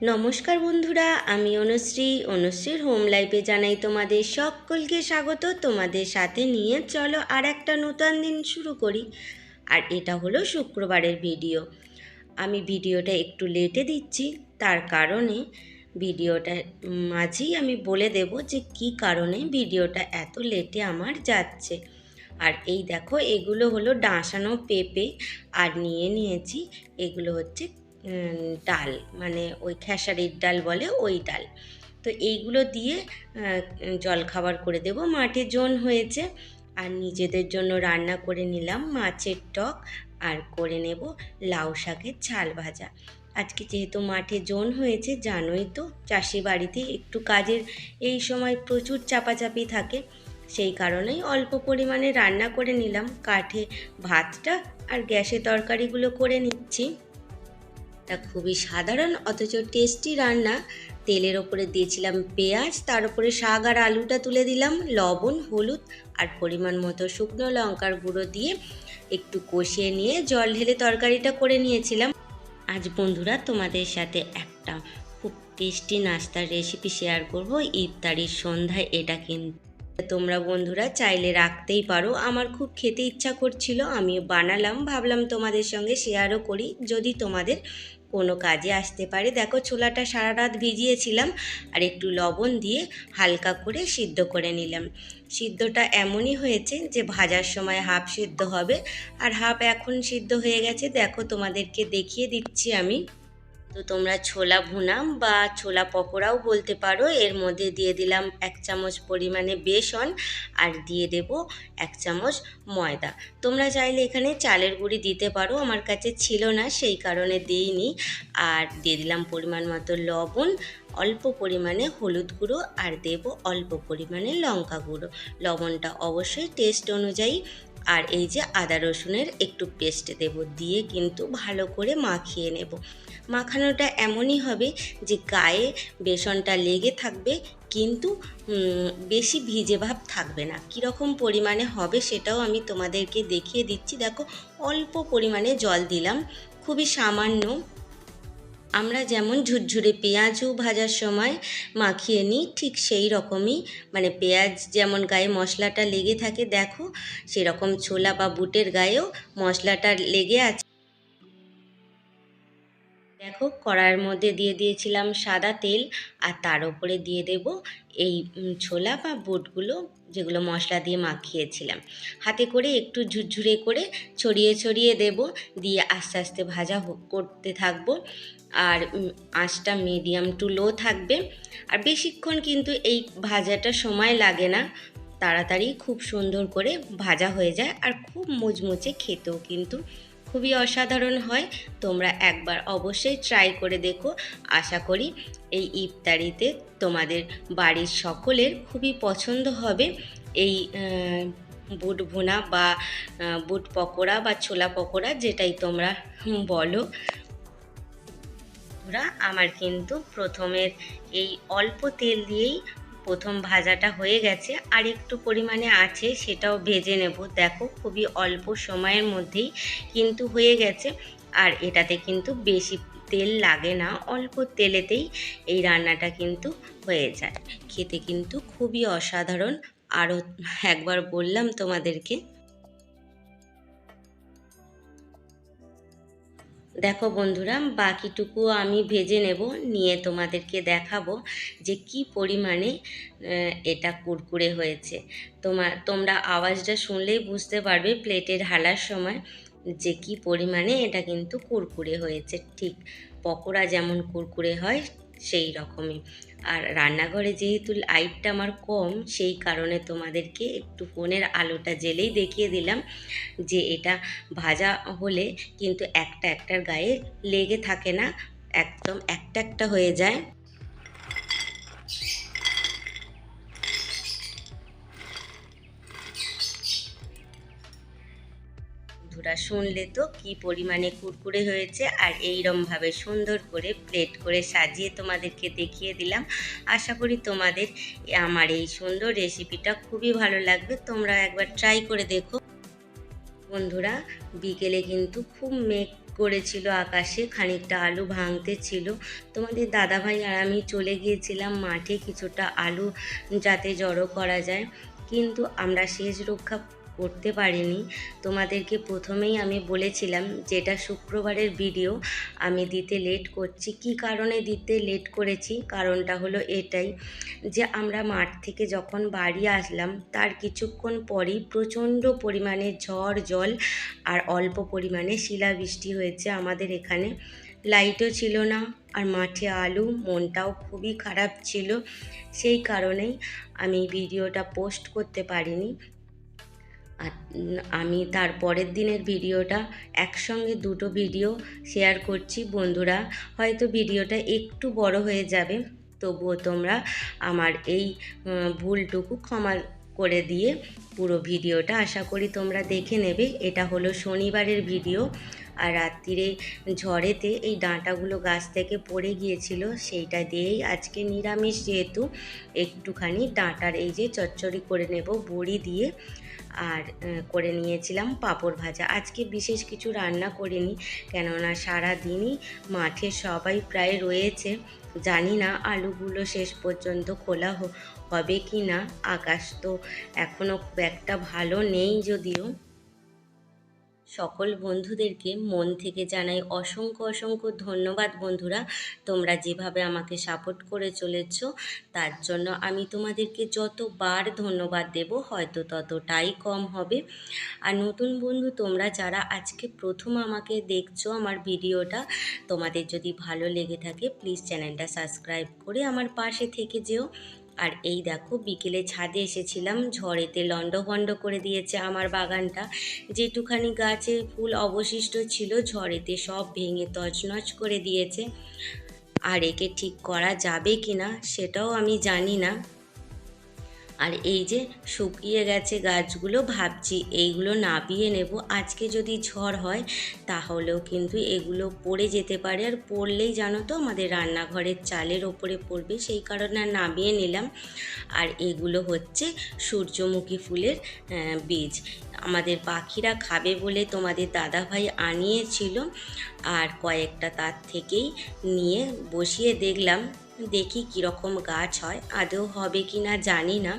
নমস্কার বন্ধুরা, আমি অনুশ্রী। অনুশ্রীর হোম লাইফে জানাই তোমাদের সকলকে স্বাগত। তোমাদের সাথে নিয়ে চলো আর একটা নতুন দিন শুরু করি। আর এটা হলো শুক্রবারের ভিডিও। আমি ভিডিওটা একটু লেটে দিচ্ছি, তার কারণে ভিডিওটা মাঝেই আমি বলে দেব যে কি কারণে ভিডিওটা এত লেটে আমার যাচ্ছে। আর এই দেখো, এগুলো হলো ডাঁসানো পেঁপে, আর নিয়ে নিয়েছি, এগুলো হচ্ছে ডাল মানে ওই খেসারির ডাল বলে ওই ডাল। তো এইগুলো দিয়ে আহ, জলখাবার করে দেব। মাঠে জন হয়েছে আর নিজেদের জন্য রান্না করে নিলাম মাছের টক আর করে নেব লাউ শাকের ঝাল ভাজা। আজকে যেহেতু মাঠে জন হয়েছে জানোই তো চাষি বাড়িতে একটু কাজের এই সময় প্রচুর চাপাচাপি থাকে সেই কারণেই অল্প পরিমাণে রান্না করে নিলাম। কাঠে ভাতটা আর গ্যাসে তরকারিগুলো করে নিচ্ছি। তা খুবই সাধারণ, অথচ টেস্টি রান্না। তেলের ওপরে দিয়েছিলাম পেঁয়াজ, তার উপরে শাক আর আলুটা তুলে দিলাম, লবণ, হলুদ আর পরিমাণ মতো শুকনো লঙ্কার গুঁড়ো দিয়ে একটু কষিয়ে নিয়ে জল ঢেলে তরকারিটা করে নিয়েছিলাম। আজ বন্ধুরা তোমাদের সাথে একটা খুব টেস্টি নাস্তার রেসিপি শেয়ার করব ইফতারির সন্ধ্যায়, এটা কিন্তু। তোমরা বন্ধুরা চাইলে রাখতেই পারো, আমার খুব খেতে ইচ্ছা করছিল আমি বানালাম, ভাবলাম তোমাদের সঙ্গে শেয়ারও করি, যদি তোমাদের কোনো কাজে আসতে পারে। দেখো ছোলাটা সারা রাত ভিজিয়েছিলাম আর একটু লবণ দিয়ে হালকা করে সিদ্ধ করে নিলাম। সিদ্ধটা এমনই হয়েছে যে ভাজার সময় হাফ সিদ্ধ হবে। আর হাফ এখন সিদ্ধ হয়ে গেছে। দেখো তোমাদেরকে দেখিয়ে দিচ্ছি আমি। তো তোমরা ছোলা ভুনাম বা ছোলা পকোড়াও বলতে পারো। এর মধ্যে দিয়ে দিলাম এক চামচ পরিমাণে বেসন আর দিয়ে দেব এক চামচ ময়দা। তোমরা চাইলে এখানে চালের গুঁড়ি দিতে পারো, আমার কাছে ছিল না, সেই কারণে দিইনি। আর দিয়ে দিলাম পরিমাণ মতো লবণ অল্প পরিমাণে হলুদ গুঁড়ো আর দেব অল্প পরিমাণে লঙ্কা গুঁড়ো। লবণটা অবশ্যই টেস্ট অনুযায়ী। আর এই যে আদা রসুনের একটু পেস্ট দেব, দিয়ে কিন্তু ভালো করে মাখিয়ে নেব। মাখানোটা এমনই হবে যে গায়ে বেসনটা লেগে থাকবে, কিন্তু বেশি ভিজে ভাব থাকবে না। কীরকম পরিমাণে হবে সেটাও আমি তোমাদেরকে দেখিয়ে দিচ্ছি। দেখো, অল্প পরিমাণে জল দিলাম। খুবই সামান্য আমরা যেমন ঝুরঝুরে পেঁয়াজও ভাজার সময় মাখিয়ে নিই, ঠিক সেই রকমই মানে পেঁয়াজ যেমন গায়ে মশলাটা লেগে থাকে, দেখো, সেরকম ছোলা বা বুটের গায়েও মশলাটা লেগে আছে। দেখো, কড়াইয়ের মধ্যে দিয়ে দিয়েছিলাম সাদা তেল আর তার উপরে দিয়ে দেব এই ছোলা বা বুটগুলো যেগুলো মশলা দিয়ে মাখিয়েছিলাম। হাতে করে একটু ঝুরঝুরে করে ছড়িয়ে ছড়িয়ে দেব, দিয়ে আস্তে আস্তে ভাজা করতে থাকব। আর আঁচটা মিডিয়াম টু লো থাকবে। আর বেশিক্ষণ কিন্তু এই ভাজাটা সময় লাগে না। তাড়াতাড়ি খুব সুন্দর করে ভাজা হয়ে যায় আর খুব মুচমুচে খেতেও কিন্তু খুবই অসাধারণ হয়। তোমরা একবার অবশ্যই ট্রাই করে দেখো। আশা করি এই ইফতারিতে তোমাদের বাড়ির সকলের খুবই পছন্দ হবে। এই বুট ভুনা বা বুট পকোড়া বা ছোলা পকোড়া যেটাই তোমরা বলো। আমার কিন্তু প্রথমের এই অল্প তেল দিয়েই প্রথম ভাজাটা হয়ে গেছে, আর একটু পরিমাণে আছে সেটাও ভেজে নেব। দেখো, খুবই অল্প সময়ের মধ্যেই কিন্তু হয়ে গেছে, আর এটাতে কিন্তু বেশি তেল লাগে না, অল্প তেলেতেই এই রান্নাটা কিন্তু হয়ে যায়। খেতে কিন্তু খুবই অসাধারণ, আরও একবার বললাম তোমাদেরকে। দেখো বন্ধুরা, বাকিটুকু আমি ভেজে নেব, নিয়ে তোমাদেরকে দেখাবো যে কি পরিমাণে এটা কুরকুরে হয়েছে। তোমার, তোমরা আওয়াজটা শুনলেই বুঝতে পারবে প্লেটে ঢালার সময় যে কি পরিমাণে এটা কিন্তু কুরকুরে হয়েছে। ঠিক, পকোড়া যেমন কুরকুরে হয়, সেই রকমই। আর রান্নাঘরে যেহেতু লাইটটা আমার কম, সেই কারণে তোমাদেরকে একটু ফোনের আলোটা জেলেই দেখিয়ে দিলাম যে এটা ভাজা হলে কিন্তু একটা একটার গায়ে লেগে থাকে না, একদম একটা একটা হয়ে যায়। বন্ধুরা, শুনলে তো কি পরিমাণে কুরকুরে হয়েছে আর এইরমভাবে সুন্দর করে প্লেট করে সাজিয়ে তোমাদেরকে দেখিয়ে দিলাম। আশা করি তোমাদের আমার এই সুন্দর রেসিপিটা খুবই ভালো লাগবে। তোমরা একবার ট্রাই করে দেখো। বন্ধুরা, বিকেলে কিন্তু খুব মেঘ করেছিল আকাশে, খানিকটা আলু ভাঙতে ছিল। তোমাদের দাদাভাই আর আমি চলে গিয়েছিলাম মাঠে, কিছুটা আলু যাতে জড়ো করা যায়। কিন্তু আমরা শেষ রক্ষা করতে পারিনি। তোমাদেরকে প্রথমেই আমি বলেছিলাম যেটা শুক্রবারের ভিডিও আমি দিতে লেট করছি। কি কারণে দিতে লেট করেছি? কারণটা হলো এটাই যে আমরা মাঠ থেকে যখন বাড়ি আসলাম, তার কিছুক্ষণ পরই প্রচণ্ড পরিমাণে ঝড়, জল আর অল্প পরিমাণে শিলাবৃষ্টি হয়েছে আমাদের এখানে। লাইটও ছিল না আর মাঠে আলু, মনটাও খুবই খারাপ ছিল। সেই কারণেই আমি ভিডিওটা পোস্ট করতে পারিনি। আর আমি তার পরের দিনের ভিডিওটা একসঙ্গে দুটো ভিডিও শেয়ার করছি, বন্ধুরা। হয়তো ভিডিওটা একটু বড় হয়ে যাবে, তবুও তোমরা আমার এই ভুলটুকু ক্ষমা করে দিয়ে পুরো ভিডিওটা আশা করি তোমরা দেখে নেবে। এটা হলো শনিবারের ভিডিও। আর রাত্রিরে ঝড়েতে এই ডাঁটাগুলো গাছ থেকে পড়ে গিয়েছিল, সেইটা দিয়েই আজকে নিরামিষ যেহেতু, একটুখানি ডাঁটার এই যে চচ্চড়ি করে নেব, বড়ি দিয়ে আর করে নিয়েছিলাম পাঁপড় ভাজা। আজকে বিশেষ কিছু রান্না করিনি, কেননা সারা দিনই মাঠে সবাই প্রায় রয়েছে, জানি না আলুগুলো শেষ পর্যন্ত খোলা হবে কি না আকাশ তো এখনও খুব একটা ভালো নেই যদিও। সকল বন্ধুদেরকে মন থেকে জানাই অসংখ্য অসংখ্য ধন্যবাদ বন্ধুরা। তোমরা যেভাবে আমাকে সাপোর্ট করে চলেছ, তার জন্য আমি তোমাদেরকে যতবার ধন্যবাদ দেব, হয়তো ততটাই কম হবে। আর নতুন বন্ধু তোমরা যারা আজকে প্রথম আমাকে দেখছ আমার ভিডিওটা, তোমাদের যদি ভালো লেগে থাকে প্লিজ চ্যানেলটা সাবস্ক্রাইব করে আমার পাশে থেকে যেও। আর এই দেখো, বিকেলে ছাদে এসেছিলাম, ঝড়েতে লণ্ডভণ্ড করে দিয়েছে আমার বাগানটা। যেটুখানি গাছে ফুল অবশিষ্ট ছিল, ঝড়েতে সব ভেঙে তছনছ করে দিয়েছে। আর একে ঠিক করা যাবে কি না সেটাও আমি জানি না। আর এই যে শুকিয়ে গেছে গাছগুলো, ভাবছি এইগুলো নাবিয়ে নেব। আজকে যদি ঝড় হয়, তাহলেও কিন্তু এগুলো পড়ে যেতে পারে। আর পড়লেই জানো তো, আমাদের রান্নাঘরের চালের ওপরে পড়বে, সেই কারণে আর নামিয়ে নিলাম। আর এগুলো হচ্ছে সূর্যমুখী ফুলের বীজ। আমাদের পাখিরা খাবে বলে তোমাদের দাদাভাই আনিয়েছিল। আর কয়েকটা তার থেকেই নিয়ে বসিয়ে দেখলাম। দেখি কীরকম গাছ হয়, আদৌ হবে কি না জানি না।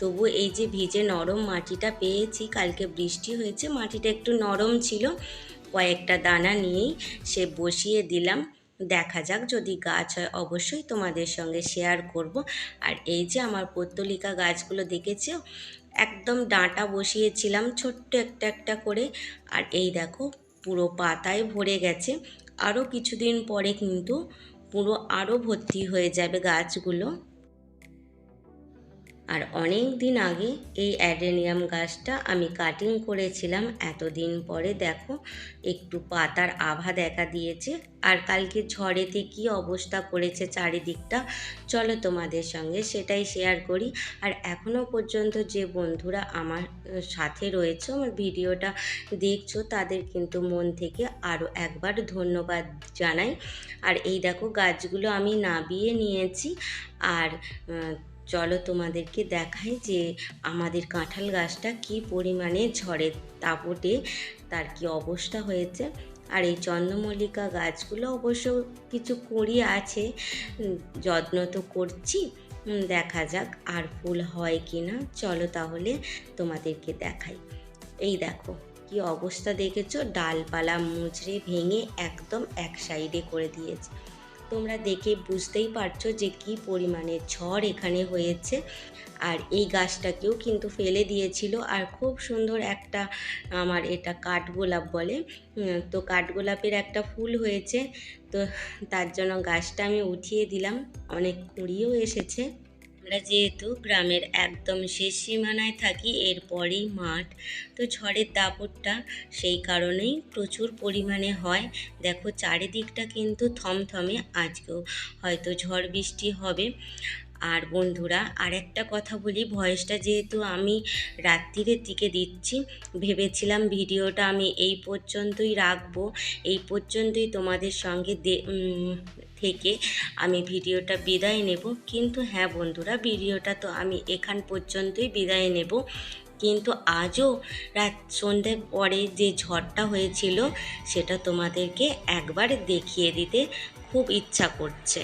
তবু এই যে ভিজে নরম মাটিটা পেয়েছি, কালকে বৃষ্টি হয়েছে, মাটিটা একটু নরম ছিল, কয়েকটা দানা নিয়েই সে বসিয়ে দিলাম। দেখা যাক যদি গাছ হয়, অবশ্যই তোমাদের সঙ্গে শেয়ার করব। আর এই যে আমার পত্তলিকা গাছগুলো দেখেছ? একদম ডাঁটা বসিয়েছিলাম, ছোট্ট একটা একটা করে। আর এই দেখো, পুরো পাতায় ভরে গেছে। আরও কিছুদিন পরে কিন্তু পুরো আরও ভর্তি হয়ে যাবে গাছগুলো। আর অনেক দিন আগে এই অ্যাডেনিয়াম গাছটা আমি কাটিং করেছিলাম। এতদিন পরে দেখো, একটু পাতার আভা দেখা দিয়েছে। আর কালকে ঝড়েতে কি অবস্থা করেছে চারিদিকটা, চলো তোমাদের সঙ্গে সেটাই শেয়ার করি। আর এখনও পর্যন্ত যে বন্ধুরা আমার সাথে রয়েছে, আমার ভিডিওটা দেখছ, তাদের কিন্তু মন থেকে আরও একবার ধন্যবাদ জানাই। আর এই দেখো, গাছগুলো আমি নাবিয়ে নিয়েছি। আর চলো তোমাদেরকে দেখাই যে আমাদের কাঁঠাল গাছটা কি পরিমাণে ঝড়ের তাপটে তার কি অবস্থা হয়েছে। আর এই চন্দ্রমল্লিকা গাছগুলো অবশ্য কিছু কুঁড়ি আছে যত্ন তো করছি দেখা যাক আর ফুল হয় কি না চলো তাহলে তোমাদেরকে দেখাই। এই দেখো কি অবস্থা দেখেছ? ডালপালা মুচড়ে ভেঙে একদম এক সাইডে করে দিয়েছে। তোমরা দেখে বুঝতেই পারছ যে কি পরিমাণে ঝড় এখানে হয়েছে। আর এই গাছটাকেও কিন্তু ফেলে দিয়েছিল। আর খুব সুন্দর একটা আমার এটা কাঠগোলাপ বলে। তো কাঠগোলাপের একটা ফুল হয়েছে। তো তার জন্য গাছটা আমি উঠিয়ে দিলাম। অনেক কুঁড়িও এসেছে। আমরা যেহেতু গ্রামের একদম শেষ সীমানায় থাকি, এরপরেই মাঠ। তো ঝড়ের দাপটটা সেই কারণেই প্রচুর পরিমাণে হয়। দেখো, চারিদিকটা কিন্তু থমথমে আজকেও হয়তো ঝড় বৃষ্টি হবে। আর বন্ধুরা, আরেকটা কথা বলি, ভয়েসটা যেহেতু আমি রাত্রিরের দিকে দিচ্ছি, ভেবেছিলাম ভিডিওটা আমি এই পর্যন্তই রাখব। এই পর্যন্তই তোমাদের সঙ্গে থেকে আমি ভিডিওটা বিদায় নেব। কিন্তু হ্যাঁ বন্ধুরা, ভিডিওটা তো আমি এখান পর্যন্তই বিদায় নেব। কিন্তু আজও রাত সন্ধ্যের পরে যে ঝড়টা হয়েছিল, সেটা তোমাদেরকে একবার দেখিয়ে দিতে খুব ইচ্ছা করছে।